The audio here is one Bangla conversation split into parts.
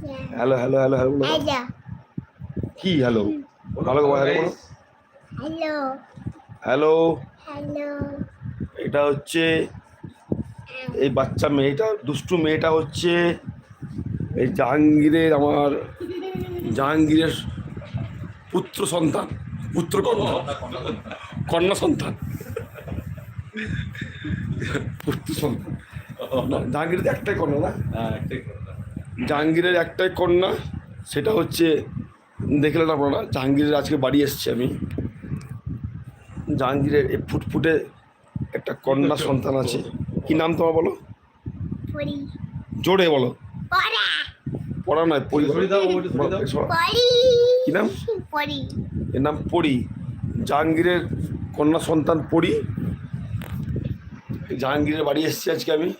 হ্যালো হ্যালো হ্যালো হ্যালো বলো Hello. কি হ্যালো ভালো করে হ্যালো বলো. Hello Hello. এটা হচ্ছে এই বাচ্চা মেয়েটা দুষ্টু মেয়েটা হচ্ছে এই জাহাঙ্গীরের আমার জাহাঙ্গীরের পুত্র সন্তান পুত্র কন্যা। কন্যা সন্তান। পুত্র সন্তান। জাহাঙ্গীরের তো একটাই কন্যা না? জাহাঙ্গীরের একটাই কন্যা সেটা হচ্ছে দেখলেন আপনারা জাহাঙ্গীরের আজকে বাড়ি এসছি আমি। জাহাঙ্গীরের এই ফুটফুটে একটা কন্যা সন্তান আছে। কি নাম তোমার বলো? জোরে বলো। পড়া। নয় পরি. কি নাম? এর নাম পরি। জাহাঙ্গীরের কন্যা সন্তান পরি। জাহাঙ্গীরের বাড়ি এসেছি আজকে আমি।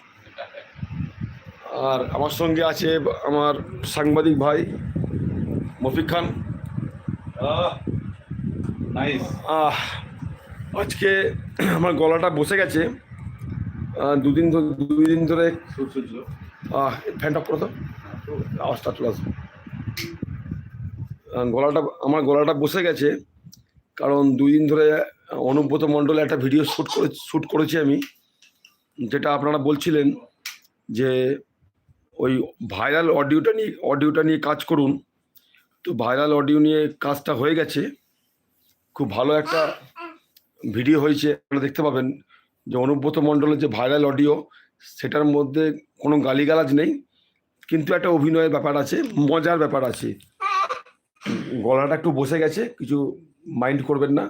আর আমার সঙ্গে আছে আমার সাংবাদিক ভাই মফিক খান। আজকে আমার গলাটা বসে গেছে। দুদিন দুই দিন ধরে আহ ফ্যানটা করে দাও আওয়াজটা চলে আসবে গলাটা আমার গলাটা বসে গেছে কারণ দুই দিন ধরে অনুব্রত মণ্ডলে একটা ভিডিও শ্যুট করে শ্যুট করেছি আমি যেটা আপনারা বলছিলেন যে ওই ভাইরাল অডিওটা নিয়ে অডিওটা নিয়ে কাজ করুন। তো ভাইরাল অডিও নিয়ে কাজটা হয়ে গেছে। খুব ভালো একটা ভিডিও হয়েছে আপনারা দেখতে পাবেন। যে অনুব্রত মণ্ডলের যে ভাইরাল অডিও সেটার মধ্যে কোনো গালিগালাজ নেই কিন্তু একটা অভিনয়ের ব্যাপার আছে মজার ব্যাপার আছে। গলাটা একটু বসে গেছে কিছু মাইন্ড করবেন না।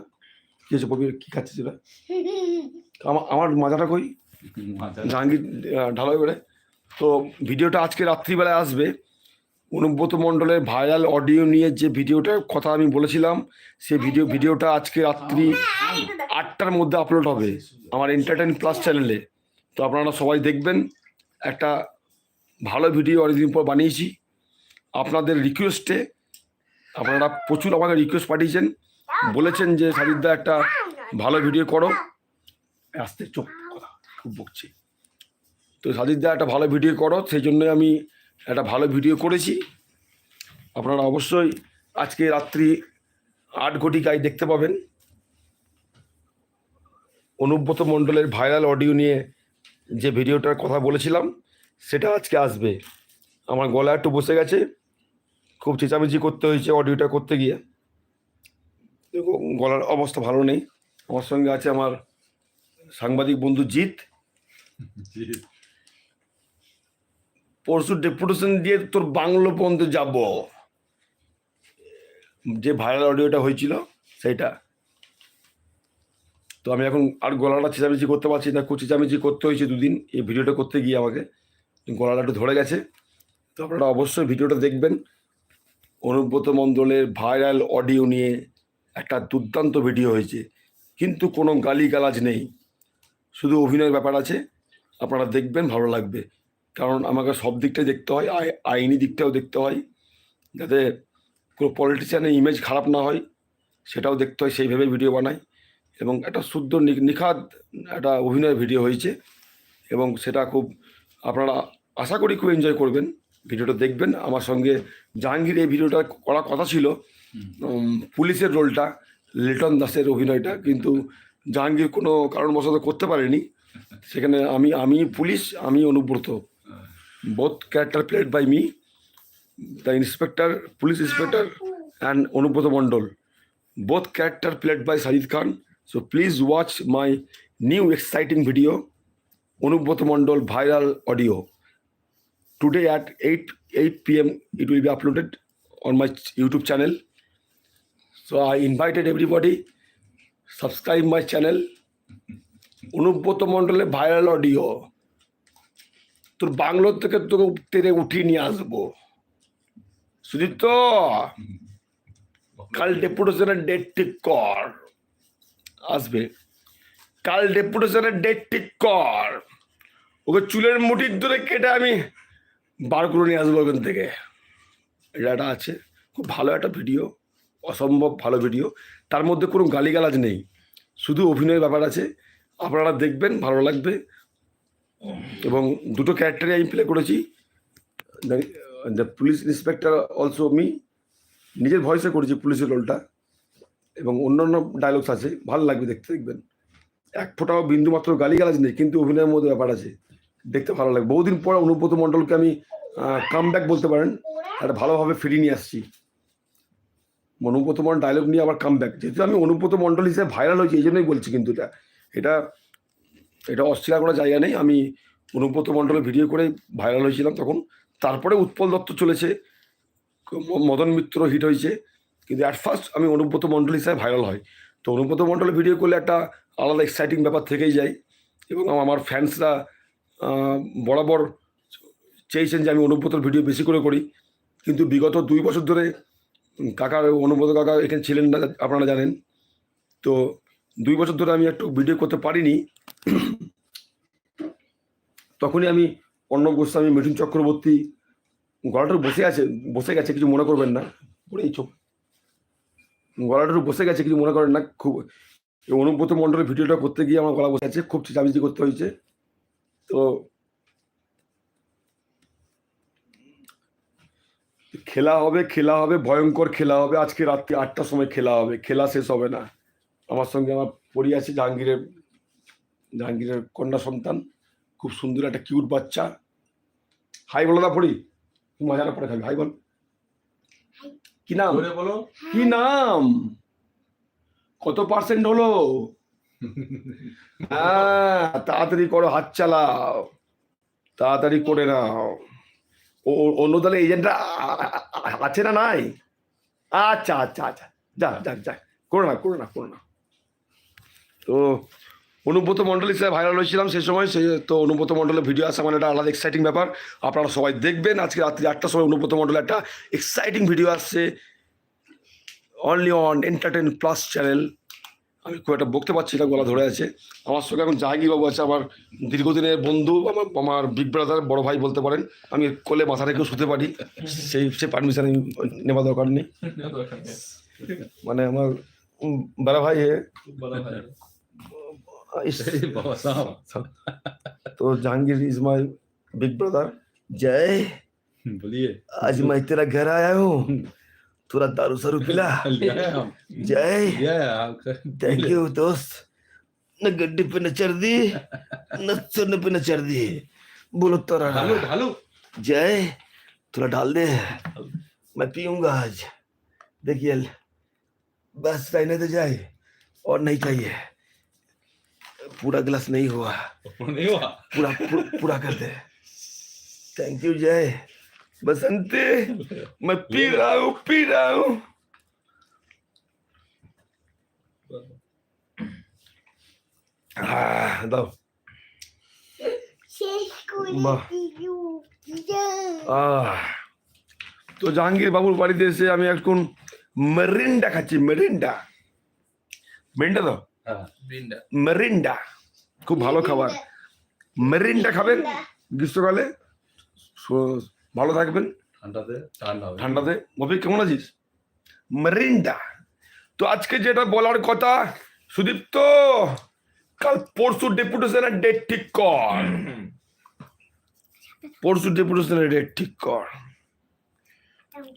কি হচ্ছে বলবি কি খাচ্ছে সেটা আমার আমার মাজাটা কই? জাহাঙ্গীর ঢালাই বেড়ে তো ভিডিওটা আজকে রাত্রিবেলায় আসবে। অনুব্রত মণ্ডলের ভাইরাল অডিও নিয়ে যে ভিডিওটার কথা আমি বলেছিলাম সেই ভিডিও, ভিডিওটা আজকে রাত্রি আটটার মধ্যে আপলোড হবে আমার এন্টারটেন প্লাস চ্যানেলে তো আপনারা সবাই দেখবেন, একটা ভালো ভিডিও অনেকদিন পর বানিয়েছি। আপনাদের রিকোয়েস্টে আপনারা প্রচুর আমাকে রিকোয়েস্ট পাঠিয়েছেন। বলেছেন যে সাবিদা একটা ভালো ভিডিও করো। আসতে চোখ খুব বকছি। তো সাদিদা একটা ভালো ভিডিও করো, সেই জন্য আমি একটা ভালো ভিডিও করেছি। আপনারা অবশ্যই আজকে রাত্রি আট ঘটিকায় দেখতে পাবেন। অনুব্রত মণ্ডলের ভাইরাল অডিও নিয়ে যে ভিডিওটার কথা বলেছিলাম, সেটা আজকে আসবে। আমার গলা একটু বসে গেছে। খুব চেঁচামেচি করতে হয়েছে অডিওটা করতে গিয়ে। গলার অবস্থা ভালো নেই। আমার সঙ্গে আছে আমার সাংবাদিক বন্ধু জিৎ। পরশু ডেপুটেশন দিয়ে তোর বাংলো পর্যন্ত যাব। যে ভাইরাল অডিওটা হয়েছিল, সেইটা। তো আমি এখন আর গলাটা চেঁচামেচি করতে পারছি না চেঁচামেচি করতে হয়েছে দুদিন এই ভিডিওটা করতে গিয়ে আমাকে। গলাটা একটু ধরে গেছে। তো আপনারা অবশ্যই ভিডিওটা দেখবেন। অনুব্রত মণ্ডলের ভাইরাল অডিও নিয়ে একটা দুর্দান্ত ভিডিও হয়েছে। কিন্তু কোনো গালিগালাজ নেই। শুধু অভিনয়ের ব্যাপার আছে। আপনারা দেখবেন, ভালো লাগবে। কারণ আমাকে সব দিকটাই দেখতে হয়, আই- আইনি দিকটাও দেখতে হয়, যাতে কোনো পলিটিশিয়ানের ইমেজ খারাপ না হয়, সেটাও দেখতে হয়, সেইভাবে ভিডিও বানাই। এবং একটা শুদ্ধ নি- নিখাত একটা অভিনয় ভিডিও হয়েছে, এবং সেটা খুব আপনারা আশা করি খুব এনজয় করবেন। ভিডিওটা দেখবেন। আমার সঙ্গে জাহাঙ্গীর এই ভিডিওটা করার কথা ছিল। পুলিশের রোলটা লিটন দাসের অভিনয়টা, কিন্তু জাহাঙ্গীর কোনো কারণবশত করতে পারেনি। সেখানে আমি আমি পুলিশ, আমি Anubrata. Both character played by me the inspector police inspector and Anubrata Mondal both character played by Sajid Khan. So please watch my new exciting video, Anubhrata Mondol viral audio. Today at 8 8 p.m. it will be uploaded on my ch- YouTube channel. So I invited everybody subscribe my channel. Anubrata মণ্ডলের ভাইরাল অডিও তোর বাংলোর থেকে তোকে টেনে উঠিয়ে নিয়ে আসব। সুদীপ্ত কাল ডেপুটেশনের ডেট ঠিক কর। আসবে। কাল ডেপুটেশনের ডেট ঠিক কর। ওকে চুলের মুঠির ধরে কেটে আমি বার করে নিয়ে আসব ওখান থেকে। এটা একটা আছে। খুব ভালো একটা ভিডিও অসম্ভব ভালো ভিডিও তার মধ্যে কোনো গালিগালাজ নেই। শুধু অভিনয়ের ব্যাপার আছে। আপনারা দেখবেন ভালো লাগবে। এবং দুটো ক্যারেক্টারই আমি প্লে করেছি। The police inspector also me নিজের ভয়েসে করেছি পুলিশের রোলটা এবং অন্যান্য ডায়লগস আছে, ভালো লাগবে দেখতে, দেখবেন। এক ফোঁটাও বিন্দু মাত্র গালিগালাজ নেই, কিন্তু অভিনয়ের মধ্যে ব্যাপার আছে। দেখতে ভালো লাগবে। বহুদিন পর অনুব্রত মণ্ডলকে আমি কাম ব্যাক বলতে পারেন, একটা ভালোভাবে ফিরিয়ে নিয়ে আসছি। অনুব্রত মণ্ডল ডায়লগ নিয়ে আবার কাম ব্যাক যেহেতু আমি অনুব্রত মণ্ডল হিসেবে ভাইরাল হয়েছি, এই জন্যই বলছি কিন্তু এটা। এটা এটা অস্বীকার করার জায়গা নেই। আমি অনুব্রত মণ্ডলের ভিডিও করে ভাইরাল হয়েছিলাম তখন। তারপরে উৎপল দত্ত চলেছে মদন মিত্র হিট হয়েছে। কিন্তু অ্যাট ফার্স্ট আমি অনুব্রত মণ্ডল হিসাবে ভাইরাল হয়। তো অনুব্রত মণ্ডলের ভিডিও করলে একটা আলাদা এক্সাইটিং ব্যাপার থেকেই যায় এবং আমার ফ্যান্সরা বরাবর চেয়েছেন যে আমি অনুব্রতর ভিডিও বেশি করে করি। কিন্তু বিগত দুই বছর ধরে কাকা অনুব্রত কাকা এখানে ছিলেন না, আপনারা জানেন। তো দুই বছর ধরে আমি একটু ভিডিও করতে পারিনি। তখনই আমি অর্ণব গোস্বামী, মিঠুন চক্রবর্তী গলাটা বসে আছে, বসে গেছে, কিছু মনে করবেন না। পরে এই চোখ। গলাটা বসে গেছে, কিছু মনে করেন না, খুব অনুব্রত মণ্ডলের ভিডিওটা করতে গিয়ে আমার গলা বসে আছে, খুব চেঁচামেচি করতে হয়েছে। তো খেলা হবে খেলা হবে, ভয়ঙ্কর খেলা হবে, আজকে রাত্রি আটটার সময় খেলা হবে, খেলা শেষ হবে না। আমার সঙ্গে আমার পড়ি আছে জাহাঙ্গীরের জাহাঙ্গীরের কন্যা সন্তান খুব সুন্দর একটা কিউট বাচ্চা। হাই বলো না পড়ি মজাটা পরে খাবি। হাই বল। কি নাম? বলো। কি নাম? কত পার্সেন্ট হলো? হ্যাঁ তাড়াতাড়ি করো হাত চালাও। তাড়াতাড়ি করে নাও। ও অন্য দলে এজেন্টরা আছে না নাই? আচ্ছা আচ্ছা আচ্ছা। যা যাক যাক করো না করো না করো না। তো অনুব্রত মণ্ডল হিসেবে ভাইরাল হয়েছিলাম সেই সময় সে তো অনুব্রত মণ্ডলের ভিডিও আসা মানে একটা আলাদা এক্সাইটিং ব্যাপার। আপনারা সবাই দেখবেন আজকে রাত্রি আটটার সময় অনুব্রত মণ্ডলের একটা এক্সাইটিং ভিডিও আসছে। Only on entertain plus channel আমি খুব একটা বকতে পারছি না গলা ধরে আছে। আমার সঙ্গে এখন জাহাঙ্গীর বাবু আছে আমার দীর্ঘদিনের বন্ধু আমার আমার বিগ ব্রাদার বড় ভাই বলতে পারেন। আমি কোলে মাথা রেখেও শুতে পারি। সেই সে পারমিশন নেওয়া দরকার নেই। মানে আমার বড় ভাই হয় तो Jahangir is my big brother. जय। बोलिए। आज मैं तेरा घर आया हूँ। थोड़ा दारू सारू पिला। जय। थैंक यू दोस्त। न गड्डी पे न चढ़ दी न सोने पे न चढ़ दी। बोलो तो ढालो ढालो। जय। थोड़ा डाल दे। मैं पीऊँगा आज। देखिए बस रहने तो जाए। और नहीं चाहिए। पूरा गिलास नहीं हुआ नहीं हुआ पूरा पूरा, पूरा कर दे थैंक यू जय बसंती मैं पी रहा हूँ पी रहा हूँ আহ, দাও শেষ করে বাহ। দিলু দিদা আহ তো জাহাঙ্গীর বাবুর বাড়িতে এসে আমি এখন মেরিন্ডা খাচ্ছি মেরিন্ডা মেরিন্ডা তো हाँ बिंडा মেরিন্ডা খুব ভালো খাবার। মেরিন্ডা খাবেন? গ্রীষ্মকালে? ভালো থাকবেন। ঠান্ডাতে ঠান্ডাতে। মফি কেমন আছিস? মেরিন্ডা তো আজকে যেটা বলার কথা সুদীপ্ত কাল পরশু ডেপুটেশনের ডেট ঠিক কর। পরশু ডেপুটেশনের ডেট ঠিক কর।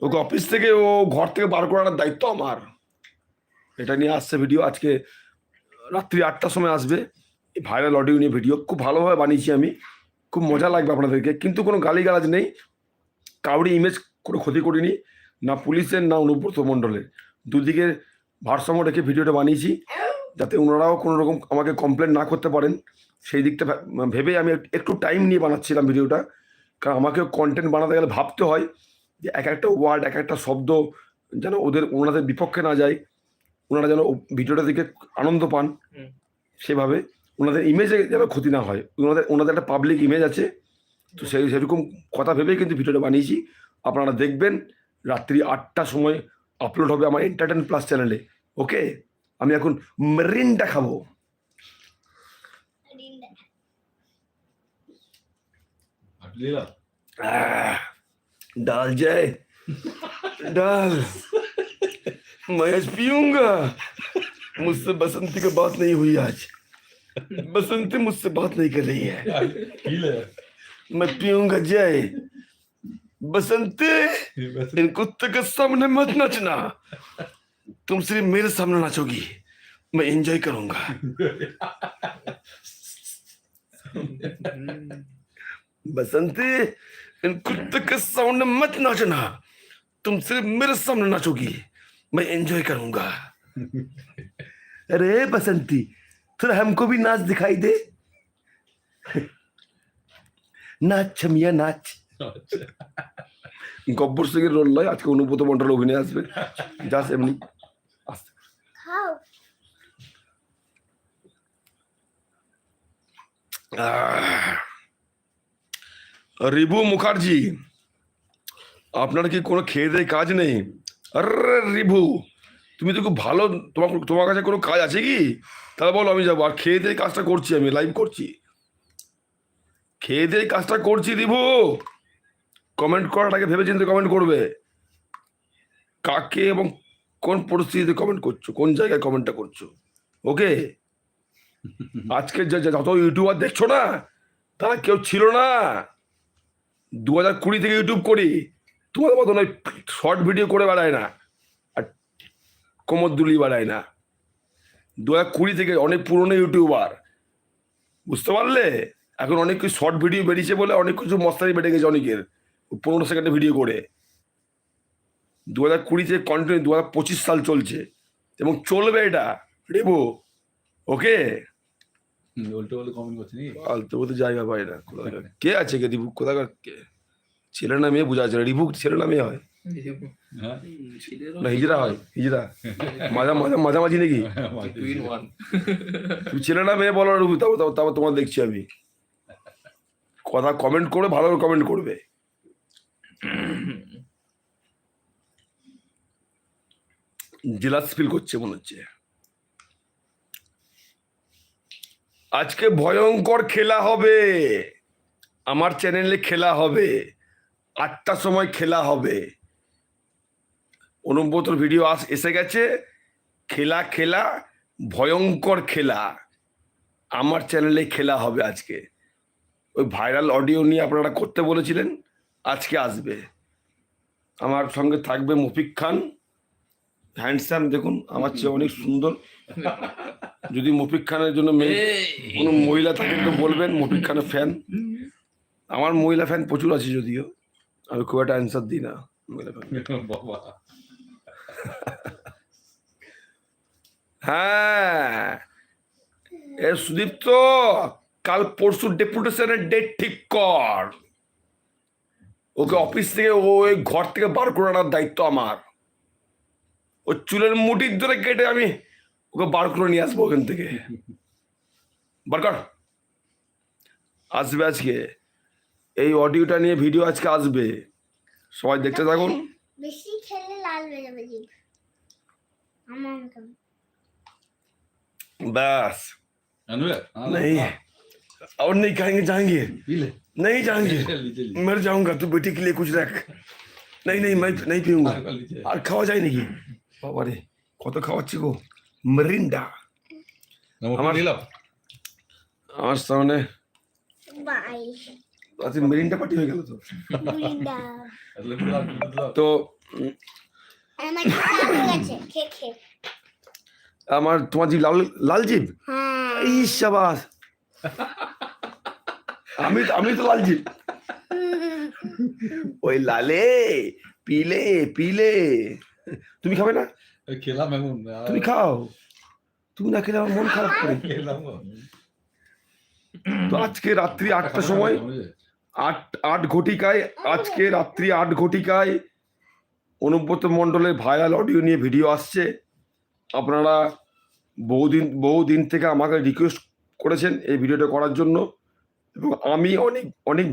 ওকে অফিস থেকে ও ঘর থেকে বার করানোর দায়িত্ব আমার। এটা নিয়ে আসছে ভিডিও আজকে। রাত্রি আটটার সময় আসবে। ভাইরাল অডিও নিয়ে ভিডিও খুব ভালোভাবে বানিয়েছি আমি। খুব মজা লাগবে আপনাদেরকে। কিন্তু কোনো গালিগালাজ নেই। কাউরি ইমেজ কোনো ক্ষতি করিনি। না পুলিশের, না অনুব্রত মণ্ডলের। দুদিকে ভারসাম্য রেখে ভিডিওটা বানিয়েছি। যাতে ওনারাও কোনো রকম আমাকে কমপ্লেন না করতে পারেন। সেই দিকটা ভেবে আমি একটু টাইম নিয়ে বানাচ্ছিলাম ভিডিওটা কারণ আমাকে কন্টেন্ট বানাতে গেলে ভাবতে হয় যে এক একটা ওয়ার্ড এক একটা শব্দ যেন ওদের, ওনাদের বিপক্ষে না যায়। ওনারা যেন ভিডিওটা দেখে আনন্দ পান। সেভাবে ওনাদের ইমেজে যেন ক্ষতি না হয়। ওনাদের ওনাদের একটা পাবলিক ইমেজ আছে। তো সেই সেরকম কথা ভেবেই কিন্তু ভিডিওটা বানিয়েছি। আপনারা দেখবেন রাত্রি আটটার সময় আপলোড হবে আমার এন্টারটেন প্লাস চ্যানেলে ওকে আমি এখন মেরিনটা খাব। ডাল যায় ডাল। मैं आज पीऊँगा। मुझसे बसंती की बात नहीं हुई आज। बसंती मुझसे बात नहीं कर रही है। मैं पीऊँगा जय बसंती इन कुत्ते के सामने मत नाचना। तुम सिर्फ़ मेरे सामने नाचोगी। मैं एंजॉय करूँगा। बसंती इन कुत्ते के सामने मत नाचना। तुम सिर्फ़ मेरे सामने नाचोगी। मैं एंजॉय करूंगा अरे बसंती थोड़ा हमको भी नाच दिखाई दे নাচ ছমিয়া নাচ গব্বর সিং এর রোল নয় আজকে অনুব্রত মন্ডল অভিনয় আসবে জাস্ট এমনি আস্তে খাও আহ, রিভু মুখার্জি আপনার কি কোনো খেয়ে দেয়ে কাজ নেই আরে রিভু, তুমি তো খুব ভালো, তোমার তোমার কাছে কোনো কাজ আছে কি? তাহলে বলো, আমি যাব। আর খেয়ে দিয়ে কাজটা করছি আমি লাইভ করছি। খেয়ে দিয়ে কাজটা করছি রিভু। কমেন্ট আগে ভেবে চিন্তে কমেন্ট করবে। কাকে এবং কোন পরিস্থিতিতে কমেন্ট করছ? কোন জায়গায় কমেন্টটা করছ? ওকে আজকে যে যে যত ইউটিউবার দেখছ না, তারা কেউ ছিল না। দু হাজার কুড়ি থেকে ইউটিউব করি। তোমাদের মতন ওই শর্ট ভিডিও করে বেড়ায় না আর কোমর দুলি বেড়ায় না। দু হাজার কুড়ি থেকে অনেক পুরনো ইউটিউবার বুঝতে পারলে? এখন অনেক কিছু শর্ট ভিডিও বেরিয়েছে বলে অনেক কিছু মস্তানি বেড়ে গেছে অনেকের পনেরো সেকেন্ডে ভিডিও করে। দু হাজার কুড়ি থেকে কন্টিনিউ দু হাজার পঁচিশ সাল চলছে এবং চলবে এটা। রেবো ওকে উল্টো পাল্টা কমেন্ট করছি ফালতু বলতে জায়গা পাই না কোথাকার কে আছে কে? রিভু কোথাকার কে? ছেলে না মেয়ে বোঝা যাচ্ছে না রিভু ছেলে না মেয়ে হয়। হ্যাঁ। না হিজরা হয় হিজরা মাঝা মাঝা মাঝামাঝি নাকি? তুমি ছেলে না মেয়ে বলো তারপর তারপর- তারপর তোমার দেখছি আমি। কথা কমেন্ট করে ভালো কমেন্ট করবে। জেলাস ফিল করছে মনে হচ্ছে। আজকে ভয়ঙ্কর খেলা হবে। আমার চ্যানেলে খেলা হবে। আটটার সময় খেলা হবে। অনুব্রতর ভিডিও আস, এসে গেছে। খেলা খেলা, ভয়ঙ্কর খেলা। আমার চ্যানেলে খেলা হবে আজকে। ওই ভাইরাল অডিও নিয়ে আপনারা করতে বলেছিলেন, আজকে আসবে। আমার সঙ্গে থাকবে মফিক খান। হ্যান্ডসাম দেখুন, আমার চেয়ে অনেক সুন্দর। যদি মফিক খানের জন্য মেয়ে, কোনো মহিলা থাকে তো বলবেন, মফিক খানের ফ্যান আমার মহিলা ফ্যান প্রচুর আছে যদিও। আমি খুব একটা অ্যান্সার দিই না। বাবা। হ্যাঁ। এ সুদীপ্ত কাল পরশু ডেপুটেশনের ডেট ঠিক কর। ওকে অফিস থেকে ও ওই ঘর থেকে বার করে আনার দায়িত্ব আমার। ও চুলের মুটির ধরে কেটে আমি ওকে বার করে নিয়ে আসব ওখান থেকে। বার কর। আসবে আজকে। এই অডিওটা নিয়ে ভিডিও আজকে আসবে সবাই দেখতে থাকুন বেশি খেলে লাল হয়ে যাবে জিভ আমার মতন बस আনবে नहीं और नहीं खाएंगे जाएंगे পিলে नहीं जाएंगे লিচে मर जाऊंगा तू बेटे के लिए कुछ रख नहीं नहीं मैं नहीं पीऊंगा লিচে আর খাওয়া যায় নাকি বাবা রে কত খাওয়াচ্ছি গো মরিন্ডা আমার আমার- নিলাম আমার সামনে বাই আজকে মেরিনটা পার্টি হয়ে গেল তো তো আমার তোমার জি লাল লাল জিভ? হ্যাঁ। এই শাবাস আমি তো- আমি তো লাল জিভ। ওই লালে পিলে পিলে। তুমি খাবে না? খেলাম এমন তুমি খাও। তুমি না খেলে আমার মন খারাপ করে। খেলাম। তো আজকে রাত্রি আটটার সময় আট আট ঘটিকায়, আজকে রাত্রি আট ঘটিকায় অনুব্রত মণ্ডলের ভাইরাল অডিও নিয়ে ভিডিও আসছে। আপনারা বহুদিন বহুদিন থেকে আমাকে রিকোয়েস্ট করেছেন এই ভিডিওটা করার জন্য। এবং আমি অনেক অনেক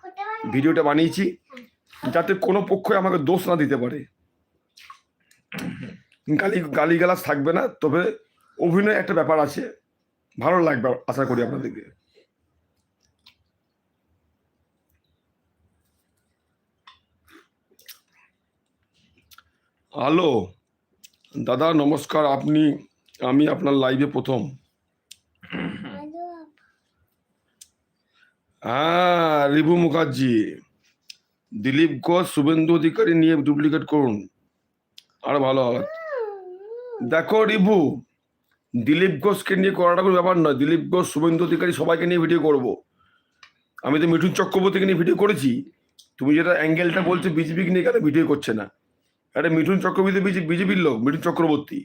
করতে পারবে ভিডিওটা বানিয়েছি, যাতে কোনো পক্ষই আমাকে দোষ না দিতে পারে। গালি, গালিগালাজ থাকবে না, তবে অভিনয় একটা ব্যাপার আছে। ভালো লাগবে, আশা করি আপনাদেরকে। হ্যালো। দাদা নমস্কার। আপনি আমি আপনার লাইভে প্রথম। হ্যাঁ রিভু মুখার্জি। দিলীপ ঘোষ শুভেন্দু অধিকারী নিয়ে ডুপ্লিকেট করুন। আরও ভালো হবে। দেখো রিভু দিলীপ ঘোষকে নিয়ে করাটা কোনো ব্যাপার নয়। দিলীপ ঘোষ শুভেন্দু অধিকারী সবাইকে নিয়ে ভিডিও করব। আমি তো মিঠুন চক্রবর্তীকে নিয়ে ভিডিও করেছি। তুমি যেটা অ্যাঙ্গেলটা বলছো বিজেপিকে নিয়ে কেন ভিডিও করছে না? একটা মিঠুন চক্রবর্তী বিজেপির লোক মিঠুন চক্রবর্তী।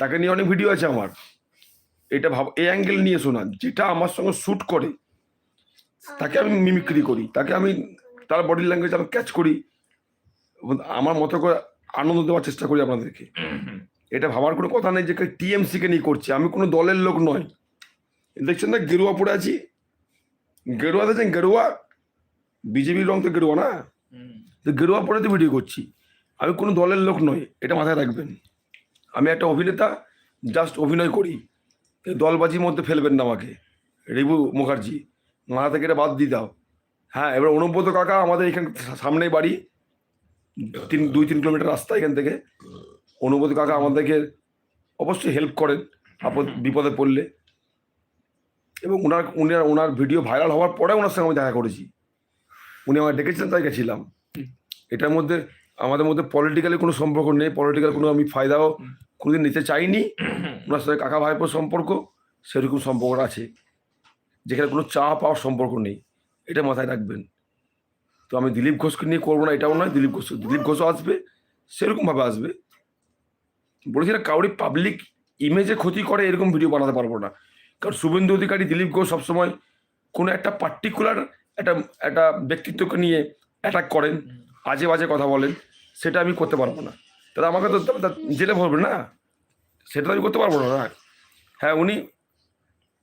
তাকে নিয়ে অনেক ভিডিও আছে আমার। এটা ভাব এই অ্যাঙ্গেল নিয়ে শোনা। যেটা আমার সঙ্গে শ্যুট করে তাকে আমি মিমিক্রি করি। তাকে আমি তার বডি ল্যাঙ্গুয়েজ আমি ক্যাচ করি। আমার মতো করে আনন্দ দেওয়ার চেষ্টা করি আপনাদেরকে। এটা ভাবার কোনো কথা নেই যে টিএমসি কে নিয়ে করছি। আমি কোনো দলের লোক নয়। দেখছেন না গেরুয়া পড়ে আছি। গেরুয়া দেখছেন গেরুয়া বিজেপির রং তো গেরুয়া না? তো গেরুয়া পরে তো ভিডিও করছি। আমি কোনো দলের লোক নই এটা মাথায় রাখবেন। আমি একটা অভিনেতা জাস্ট অভিনয় করি। দলবাজির মধ্যে ফেলবেন না আমাকে। রিবু মুখার্জি মাথা থেকে এটা বাদ দিয়ে দাও। হ্যাঁ এবার অনুব্রত কাকা আমাদের এখান সামনেই বাড়ি। তিন দুই তিন কিলোমিটার রাস্তা এখান থেকে। অনুব্রত কাকা আমাদেরকে অবশ্যই হেল্প করেন আপদ বিপদে পড়লে। এবং ওনার উনার ওনার ভিডিও ভাইরাল হওয়ার পরে ওনার সঙ্গে আমি দেখা করেছি। উনি আমাকে ডেকেছেন তাই গেছিলাম। এটার মধ্যে আমাদের মধ্যে পলিটিক্যালি কোনো সম্পর্ক নেই পলিটিক্যাল কোনো আমি ফায়দাও কোনোদিন নিতে চাইনি। ওনার সাথে কাকা ভাইপোর সম্পর্ক সেরকম সম্পর্ক আছে। যেখানে কোনো চা পাওয়ার সম্পর্ক নেই এটা মাথায় রাখবেন। তো আমি দিলীপ ঘোষকে নিয়ে করব না এটাও নয় দিলীপ ঘোষ দিলীপ ঘোষও আসবে সেরকমভাবে আসবে। বলেছি না কাউরি পাবলিক ইমেজে ক্ষতি করে এরকম ভিডিও বানাতে পারব না। কারণ শুভেন্দু অধিকারী দিলীপ ঘোষ সবসময় কোনো একটা পার্টিকুলার একটা একটা ব্যক্তিত্বকে নিয়ে অ্যাটাক করেন। আজে বাজে কথা বলেন, সেটা আমি করতে পারব না। তাহলে আমাকে তো জেলে ভরবে না? সেটা আমি করতে পারব না না। হ্যাঁ উনি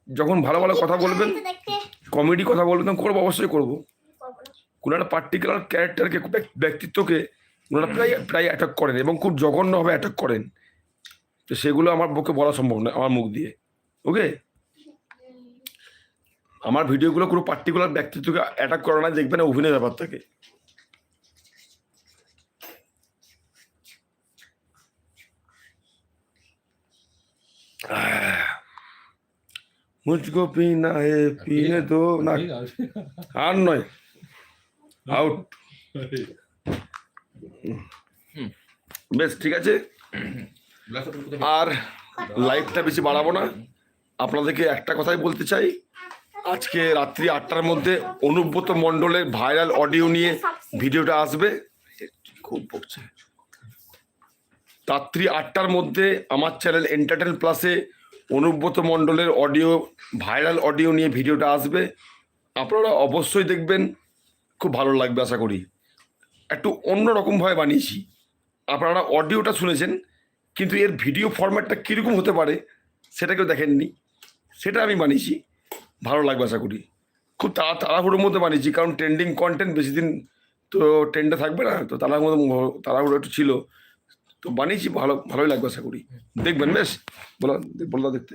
যখন ভালো ভালো কথা বলবেন কমেডি কথা বলবেন, তখন করব, অবশ্যই করব। না। কোনো একটা পার্টিকুলার ক্যারেক্টারকে ব্যক্তিত্বকে ওনারা প্রায় প্রায় অ্যাটাক করেন এবং খুব জঘন্যভাবে অ্যাটাক করেন। তো সেগুলো আমার পক্ষে বলা সম্ভব নয় আমার মুখ দিয়ে। ওকে? আমার ভিডিওগুলো কোনো পার্টিকুলার ব্যক্তিত্বকে অ্যাটাক করে না, দেখবেন না অভিনয় ব্যাপার থাকে মুঝকো পিনা হে পিনে তো না। আর নয়। আউট বেশ ঠিক আছে। আর লাইভটা বেশি বাড়াবো না। আপনাদেরকে একটা কথাই বলতে চাই। আজকে রাত্রি আটটার মধ্যে অনুব্রত মণ্ডলের ভাইরাল অডিও নিয়ে ভিডিওটা আসবে। খুব বকছে। রাত্রি আটটার মধ্যে আমার চ্যানেল এন্টারটেন প্লাসে অনুব্রত মণ্ডলের অডিও, ভাইরাল অডিও নিয়ে ভিডিওটা আসবে। আপনারা অবশ্যই দেখবেন, খুব ভালো লাগবে আশা করি। একটু অন্যরকমভাবে বানিয়েছি। আপনারা অডিওটা শুনেছেন, কিন্তু এর ভিডিও ফরম্যাটটা কীরকম হতে পারে সেটা কেউ দেখেননি। সেটা আমি বানিয়েছি, ভালো লাগবে আশা করি। খুব তাড়া, তাড়াহুড়োর মধ্যে বানিয়েছি, কারণ ট্রেন্ডিং কন্টেন্ট বেশি দিন তো ট্রেন্ডে থাকবে না, তো তাড়াহুড়ো তাড়াহুড়ো একটু ছিল। তো বানিয়েছি ভালো ভালোই লাগবে আশা করি দেখবেন বেশ বলো বলো দেখতে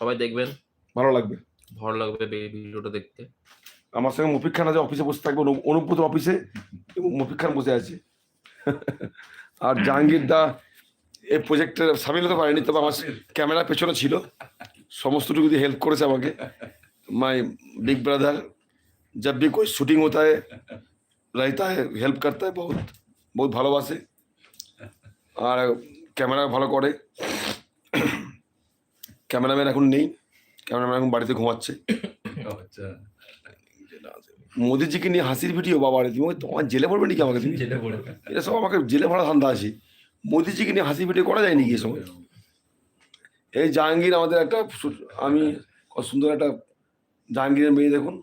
সবাই দেখবেন ভালো লাগবে ভালো লাগবে বে- ভিডিওটা দেখতে আমার সঙ্গে মফিক খান আছে অফিসে বসে থাকবে অনু- অনুব্রত অফিসে এবং মফিক খান বসে আছে আর জাহাঙ্গীর দা এই প্রজেক্টে সামিল হতে পারেনি তবে আমার ক্যামেরা পেছনে ছিল সমস্তটুকু দিয়ে হেল্প করেছে আমাকে মাই बिग ब्रदर जब भी कोई शूटिंग होता है रहता है हेल्प करता है बहुत बहुत ভালোবাসে আর ক্যামেরা ভালো করে। ক্যামেরাম্যান এখন নেই। ক্যামেরাম্যান এখন বাড়িতে ঘুমাচ্ছে। আচ্ছা। মোদিজিকে নিয়ে হাসির ভিডিও বাবা তুমি তোমার জেলে পড়বে নাকি আমাকে তুমি? যেটা পড়বে। এটা সব আমাকে জেলে ভরা ধান্দা আছে। মোদিজিকে নিয়ে হাসি ভিডিও করা যায়নি কি এ সময়? এই জাহাঙ্গীর আমাদের একটা আমি কত সুন্দর একটা জাহাঙ্গীরের মেয়ে দেখুন।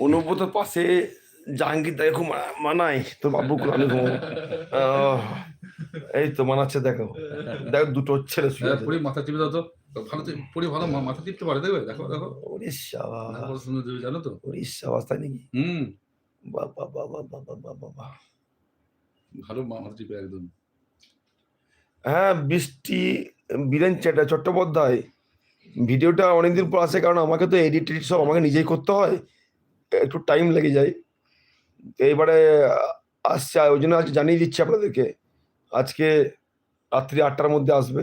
অনুব্রত পাশে জাহাঙ্গীর দাকে খুব মানায় তো বাবু আমি। আহ, এই তো মানাচ্ছে দেখো। দেখো দুটো ছেলে। পুরি মাথা টিপে দাও তো। ভালো তো- পুরি ভালো মাথা টিপতে পারে দেখবে? দেখো দেখো। কত সুন্দর দেবে জানো তো? সাবাস তাই নাকি? হুম। বাবা বাবা বাবা বাবা বাবা। ভালো মাথা টিপে একদম। হ্যাঁ বৃষ্টি বীরেন চ্যাটা চট্টোপাধ্যায়। ভিডিওটা অনেকদিন পর আসে কারণ আমাকে তো এডিট সব আমাকে নিজেই করতে হয়। একটু টাইম লেগে যায়। এইবারে আসছে ওই জন্য আজকে জানিয়ে দিচ্ছি আপনাদেরকে আজকে রাত্রি আটটার মধ্যে আসবে।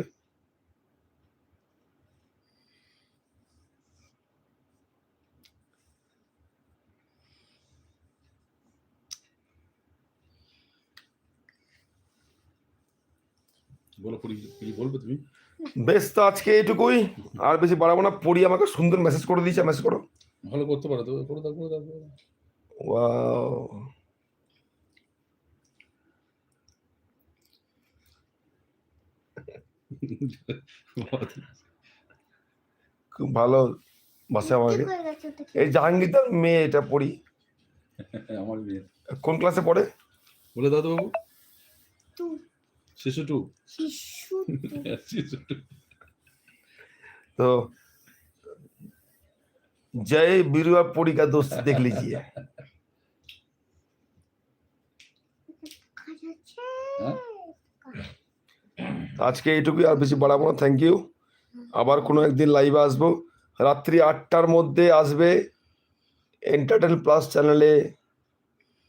তুমি? বেশ তো আজকে এটুকুই আর বেশি বাড়াবো না। পড়ি আমাকে সুন্দর মেসেজ করে দিয়েছে মেসেজ করো। ভালো করতে পারো তো করে দাও করে দাও। করে দাও। ওয়াও খুব ভালো বাসে আমাকে ঠিক হয়ে গেছে ওটা কি? এই জাহাঙ্গীরদার মেয়ে এটা পড়ি আমার মেয়ে কোন ক্লাসে পড়ে বলে দাও তো বাবু তু শিশু টু শিশু তু। শিশু টু तो जय बिरुआ पुरी का दोस्त देख लीजिए আজকে এইটুকুই আর বেশি বাড়াবো না থ্যাংক ইউ আবার কোনো একদিন লাইভে আসব। রাত্রি আটটার মধ্যে আসবে এন্টারটেন প্লাস চ্যানেলে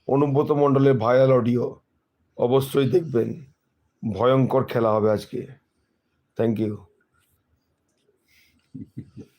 অনুব্রত মণ্ডলের ভাইরাল অডিও অবশ্যই দেখবেন। ভয়ঙ্কর খেলা হবে আজকে। Thank you